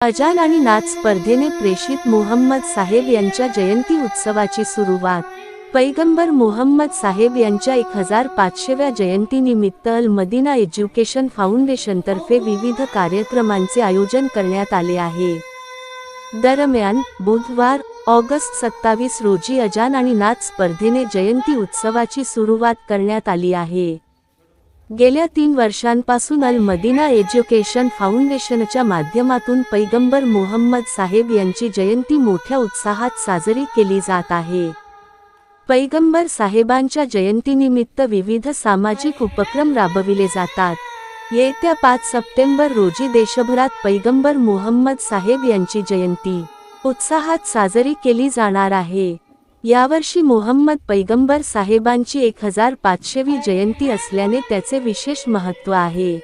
अजान आणि नाच स्पर्धेने प्रेषित मोहम्मद साहेब यांच्या जयंती उत्सवाची सुरुवात. पैगंबर मोहम्मद साहेब यांच्या एक हजार पाचशेव्या जयंतीनिमित्त अल मदिना एज्युकेशन फाउंडेशनतर्फे विविध कार्यक्रमांचे आयोजन करण्यात आले आहे. दरम्यान बुधवार ऑगस्ट सत्तावीस रोजी अजान आणि नाच स्पर्धेने जयंती उत्सवाची सुरुवात करण्यात आली आहे. गेल्या तीन वर्षांपासून अल मदिना एज्युकेशन फाउंडेशनच्या माध्यमातून पैगंबर मोहम्मद साहेब यांची जयंती मोठ्या उत्साहात साजरी केली जात आहे. पैगंबर साहेबांच्या जयंतीनिमित्त विविध सामाजिक उपक्रम राबविले जातात. येत्या पाच सप्टेंबर रोजी देशभरात पैगंबर मोहम्मद साहेब यांची जयंती. उत्साहात साजरी केली जाणार आहे. यावर्षी मोहम्मद पैगंबर साहेबांची एक हजार पाचशेवी जयंती असल्याने त्याचे विशेष महत्त्व आहे.